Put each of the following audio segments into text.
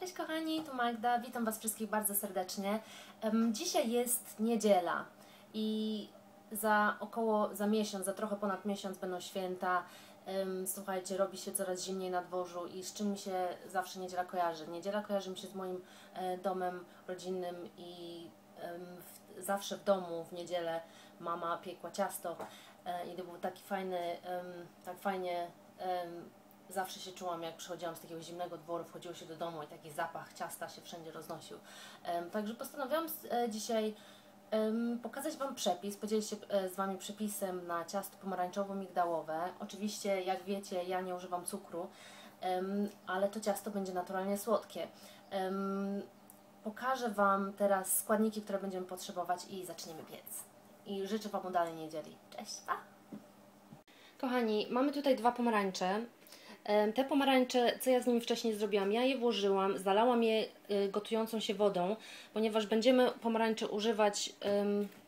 Cześć kochani, tu Magda, witam Was wszystkich bardzo serdecznie. Dzisiaj jest niedziela i za około, za miesiąc, za trochę ponad miesiąc będą święta. Słuchajcie, robi się coraz zimniej na dworzu i z czym mi się zawsze niedziela kojarzy? Niedziela kojarzy mi się z moim e, domem rodzinnym i zawsze w domu w niedzielę mama piekła ciasto e, i to był taki fajny, tak fajnie zawsze się czułam, jak przychodziłam z takiego zimnego dworu, wchodziło się do domu i taki zapach ciasta się wszędzie roznosił. Także postanowiłam e, dzisiaj pokazać Wam przepis, podzielić się e, z Wami przepisem na ciasto pomarańczowo-migdałowe. Oczywiście, jak wiecie, ja nie używam cukru, ale to ciasto będzie naturalnie słodkie. Pokażę Wam teraz składniki, które będziemy potrzebować i zaczniemy piec. I życzę Wam udanej niedzieli. Cześć, pa! Kochani, mamy tutaj dwa pomarańcze. Te pomarańcze, co ja z nimi wcześniej zrobiłam? Ja je włożyłam, zalałam je y, gotującą się wodą, ponieważ będziemy pomarańcze używać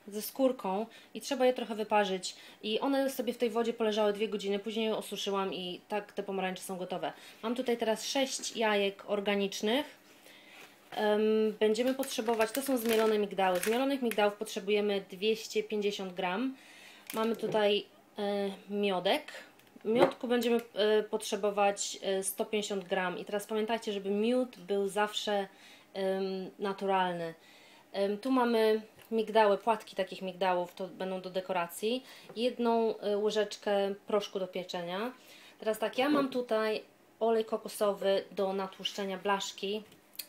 ze skórką i trzeba je trochę wyparzyć. I one sobie w tej wodzie poleżały dwie godziny, później je osuszyłam i tak te pomarańcze są gotowe. Mam tutaj teraz sześć jajek organicznych. Em, Będziemy potrzebować, to są zmielone migdały. Zmielonych migdałów potrzebujemy 250 gram. Mamy tutaj e, miodek. Miodku będziemy e, potrzebować e, 150 gram. I teraz pamiętajcie, żeby miód był zawsze naturalny. Tu mamy migdały, płatki takich migdałów, to będą do dekoracji. Jedną e, łyżeczkę proszku do pieczenia. Teraz tak, ja mam tutaj olej kokosowy do natłuszczenia blaszki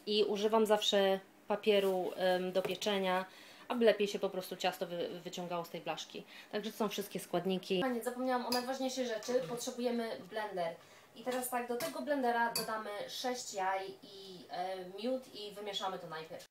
i używam zawsze papieru do pieczenia, aby lepiej się po prostu ciasto wy, wyciągało z tej blaszki. Także to są wszystkie składniki. Panie, zapomniałam o najważniejszej rzeczy. Potrzebujemy blender. I teraz tak, do tego blendera dodamy 6 jaj i e, miód i wymieszamy to najpierw.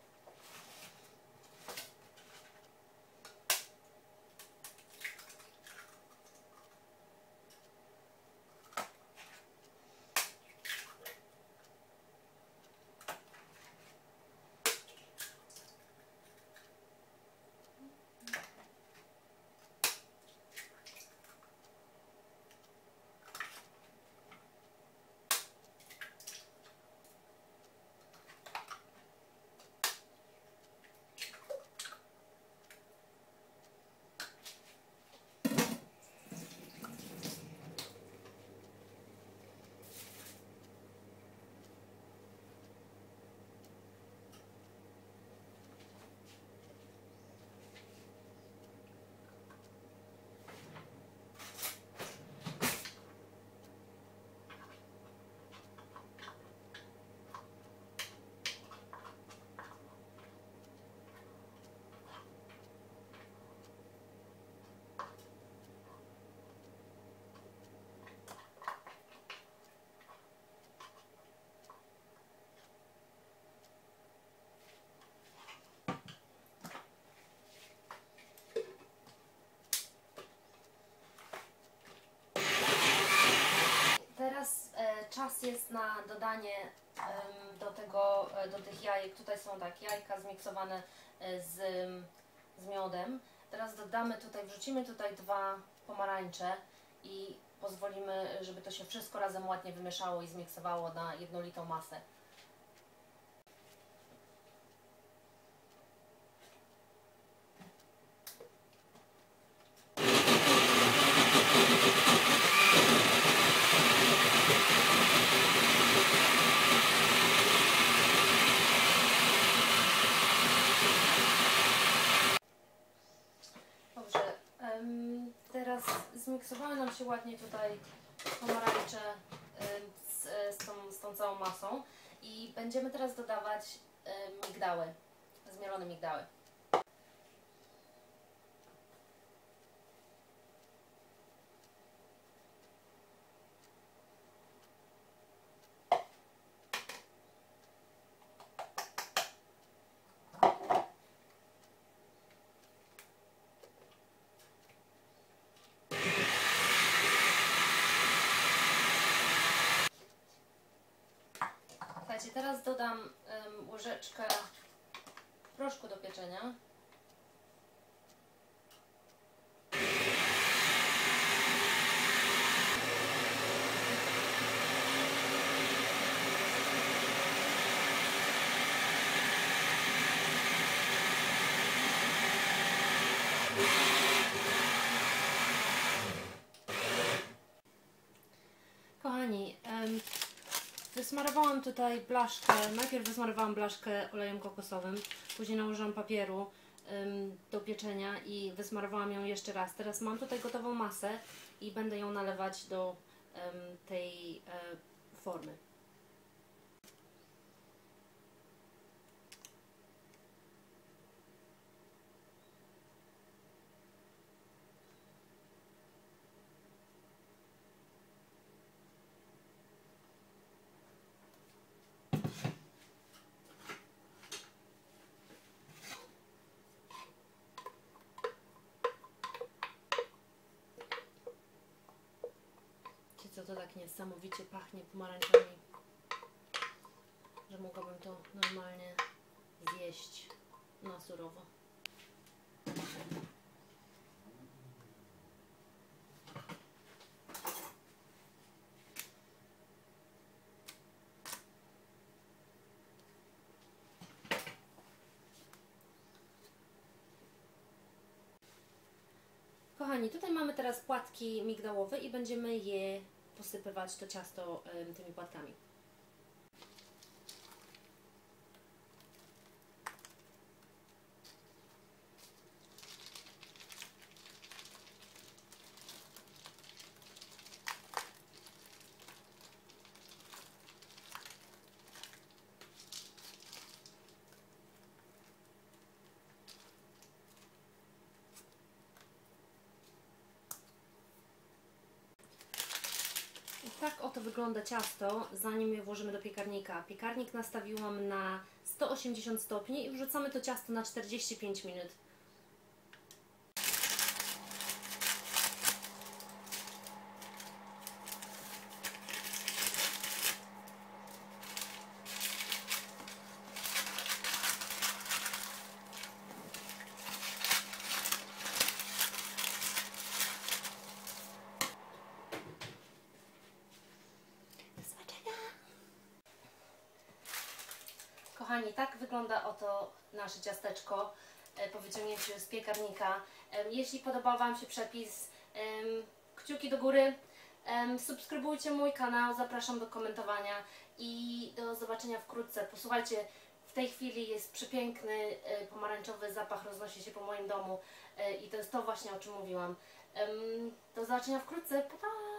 Teraz jest na dodanie do tego, e, do tych jajek. Tutaj są tak jajka zmiksowane e, z, z miodem. Teraz dodamy tutaj, wrzucimy tutaj dwa pomarańcze i pozwolimy, żeby to się wszystko razem ładnie wymieszało i zmiksowało na jednolitą masę. Teraz zmiksowały nam się ładnie tutaj pomarańcze z, z, tą, z tą całą masą i będziemy teraz dodawać migdały, zmielone migdały. Teraz dodam em, łyżeczkę proszku do pieczenia. Wysmarowałam tutaj blaszkę, najpierw wysmarowałam blaszkę olejem kokosowym, później nałożyłam papieru ym, do pieczenia i wysmarowałam ją jeszcze raz. Teraz mam tutaj gotową masę i będę ją nalewać do ym, tej e, formy. Co, to tak niesamowicie pachnie pomarańczami, że mogłabym to normalnie zjeść na surowo. Kochani, tutaj mamy teraz płatki migdałowe i będziemy je posypywać to ciasto tymi płatkami. Tak oto wygląda ciasto, zanim je włożymy do piekarnika. Piekarnik nastawiłam na 180 stopni i wrzucamy to ciasto na 45 minut. Kochani, tak wygląda oto nasze ciasteczko e, po wyciągnięciu z piekarnika. Jeśli podobał Wam się przepis, kciuki do góry. Subskrybujcie mój kanał, zapraszam do komentowania i do zobaczenia wkrótce. Posłuchajcie, w tej chwili jest przepiękny e, pomarańczowy zapach, roznosi się po moim domu e, i to jest to właśnie, o czym mówiłam. Do zobaczenia wkrótce. Pa, pa!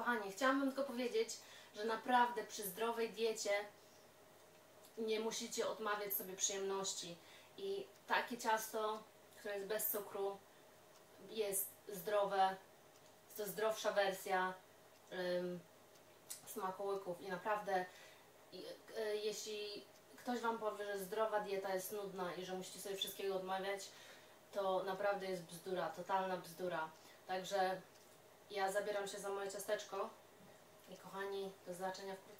Kochani, chciałabym tylko powiedzieć, że naprawdę przy zdrowej diecie nie musicie odmawiać sobie przyjemności. I takie ciasto, które jest bez cukru, jest zdrowe, jest to zdrowsza wersja ym, smakołyków. I naprawdę, i, y, jeśli ktoś Wam powie, że zdrowa dieta jest nudna i że musicie sobie wszystkiego odmawiać, to naprawdę jest bzdura, totalna bzdura. Także ja zabieram się za moje ciasteczko i kochani, do zobaczenia wkrótce.